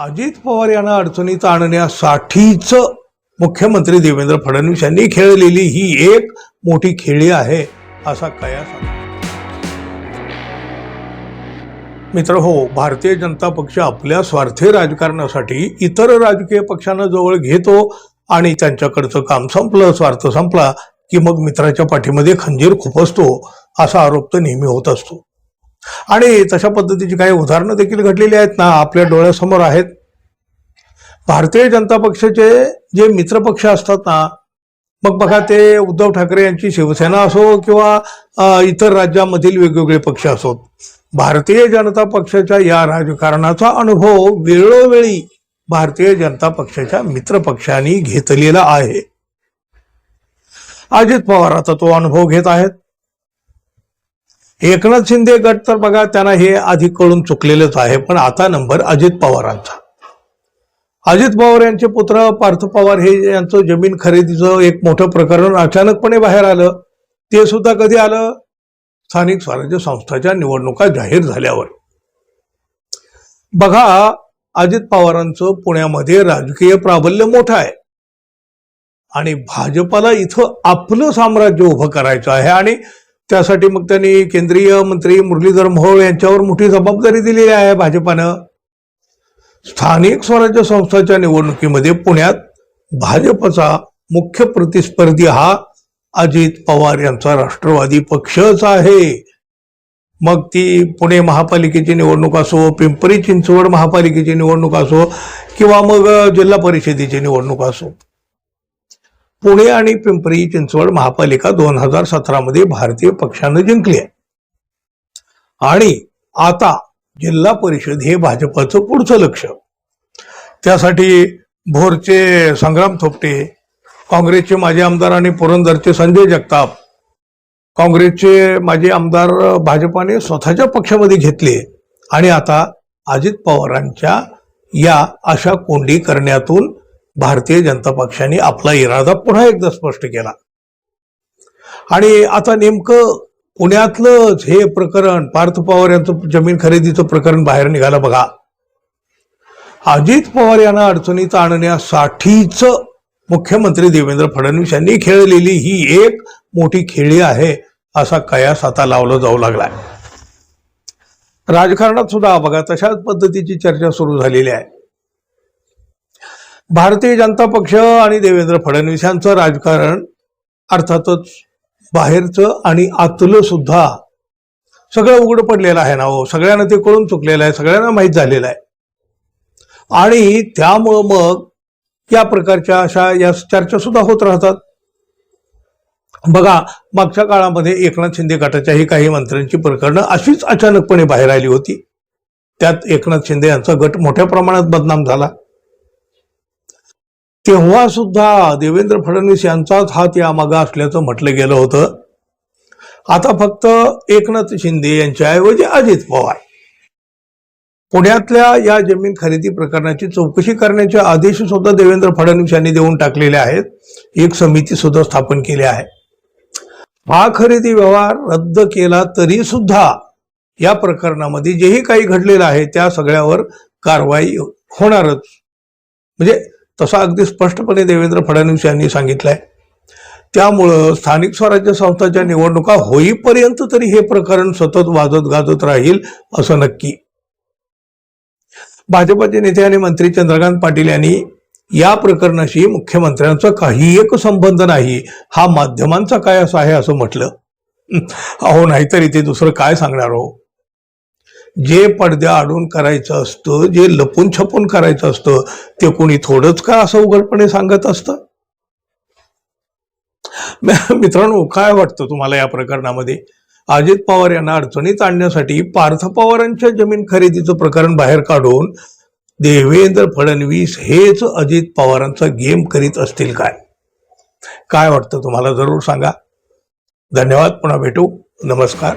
अजित पवार यांना अडचणीत आणण्यासाठीच मुख्यमंत्री देवेंद्र फडणवीस यांनी खेळलेली ही एक मोठी खेळी आहे असा कयास मित्र हो भारतीय जनता पक्ष आपल्या स्वार्थी राजकारणासाठी इतर राजकीय पक्षांना जवळ घेतो आणि त्यांच्याकडचं काम संपलं स्वार्थ संपला की मग मित्राच्या पाठीमध्ये खंजीर खुपसतो असा आरोप तर नेहमी होत असतो. आणि तशा पद्धतीची काही उदाहरणं देखील घडलेली आहेत ना आपल्या डोळ्यासमोर आहेत. भारतीय जनता पक्षाचे जे मित्रपक्ष असतात ना मग बघा ते उद्धव ठाकरे यांची शिवसेना असो किंवा इतर राज्यामधील वेगवेगळे पक्ष असोत भारतीय जनता पक्षाच्या या राजकारणाचा अनुभव वेळोवेळी भारतीय जनता पक्षाच्या मित्रपक्षांनी घेतलेला आहे. अजित पवार आता तो अनुभव घेत आहेत. एकनाथ शिंदे गट तर बघा त्यांना हे आधी कळून चुकलेलंच आहे पण आता नंबर अजित पवारांचा. अजित पवार यांचे पुत्र पार्थ पवार हे यांचं जमीन खरेदीचं एक मोठं प्रकरण अचानकपणे बाहेर आलं. ते सुद्धा कधी आलं? स्थानिक स्वराज्य संस्थाच्या निवडणुका जाहीर झाल्यावर. बघा अजित पवारांचं पुण्यामध्ये राजकीय प्राबल्य मोठं आहे. आणि भाजपाला इथं आपलं साम्राज्य उभं करायचं आहे आणि त्यासाठी मग त्यांनी केंद्रीय मंत्री मुरलीधर मोहोळ यांच्यावर मोठी जबाबदारी दिलेली आहे भाजपानं. स्थानिक स्वराज्य संस्थाच्या निवडणुकीमध्ये पुण्यात भाजपचा मुख्य प्रतिस्पर्धी हा अजित पवार यांचा राष्ट्रवादी पक्षच आहे. मग ती पुणे महापालिकेची निवडणूक असो पिंपरी चिंचवड महापालिकेची निवडणूक असो किंवा मग जिल्हा परिषदेची निवडणूक असो. पुणे आणि पिंपरी चिंचवड महापालिका दोन हजार सतरामध्ये भारतीय पक्षानं जिंकली आहे. आणि आता जिल्हा परिषद हे भाजपाचं पुढचं लक्ष. त्यासाठी भोरचे संग्राम थोपटे काँग्रेसचे माजी आमदार आणि पुरंदरचे संजय जगताप काँग्रेसचे माजी आमदार भाजपाने स्वतःच्या पक्षामध्ये घेतले. आणि आता अजित पवारांच्या या अशा कोंडी करण्यातून भारतीय जनता पक्षाने आपला इरादा पुन्हा एकदा स्पष्ट केला. आणि आता नेमकं पुण्यातलंच हे प्रकरण पार्थ पवार यांचं जमीन खरेदीचं प्रकरण बाहेर निघालं बघा. अजित पवार यांना अडचणीत आणण्यासाठीच मुख्यमंत्री देवेंद्र फडणवीस यांनी खेळलेली ही एक मोठी खेळी आहे असा कयास आता लावला जाऊ लागलाय. राजकारणात सुद्धा बघा तशाच पद्धतीची चर्चा सुरू झालेली आहे. भारतीय जनता पक्ष आणि देवेंद्र फडणवीस यांचं राजकारण अर्थातच बाहेरचं आणि आतलं सुद्धा सगळं उघड पडलेलं आहे ना हो. सगळ्यांना ते कळून चुकलेलं आहे. सगळ्यांना माहीत झालेलं आहे. आणि त्यामुळं मग या प्रकारच्या अशा या चर्चा सुद्धा होत राहतात. बघा मागच्या काळामध्ये एकनाथ शिंदे गटाच्याही काही मंत्र्यांची प्रकरणं अशीच अचानकपणे बाहेर आली होती. त्यात एकनाथ शिंदे यांचा गट मोठ्या प्रमाणात बदनाम झाला. तेव्हा सुद्धा देवेंद्र फडणवीस यांचाच हात यामागं असल्याचं म्हटलं गेलं होतं. आता फक्त एकनाथ शिंदे यांच्याऐवजी अजित पवार. पुण्यातल्या या जमीन खरेदी प्रकरणाची चौकशी करण्याचे आदेश सुद्धा देवेंद्र फडणवीस यांनी देऊन टाकलेले आहेत. एक समिती सुद्धा स्थापन केली आहे. हा खरेदी व्यवहार रद्द केला तरी सुद्धा या प्रकरणामध्ये जेही काही घडलेलं आहे त्या सगळ्यावर कारवाई होणारच. म्हणजे तसा अगदी स्पष्टपणे देवेंद्र फडणवीस यांनी सांगितलंय. त्यामुळं स्थानिक स्वराज्य संस्थाच्या निवडणुका होईपर्यंत तरी हे प्रकरण सतत वाजत गाजत राहील असं नक्की. भाजपचे नेते आणि मंत्री चंद्रकांत पाटील यांनी या प्रकरणाशी मुख्यमंत्र्यांचा काही एक संबंध नाही. हा माध्यमांचा काय असा आहे असं म्हटलं. अहो नाहीतर इथे दुसरं काय सांगणार हो? जे पडद्या आडून करायचं असतं जे लपून छपून करायचं असतं ते कोणी थोडंच का असं उघडपणे सांगत असतं? मित्रांनो काय वाटतं तुम्हाला या प्रकरणामध्ये? अजित पवार यांना अडचणीत आणण्यासाठी पार्थ पवारांच्या जमीन खरेदीचं प्रकरण बाहेर काढून देवेंद्र फडणवीस हेच अजित पवारांचा गेम करीत असतील काय? काय वाटतं तुम्हाला? जरूर सांगा. धन्यवाद. पुन्हा भेटू. नमस्कार.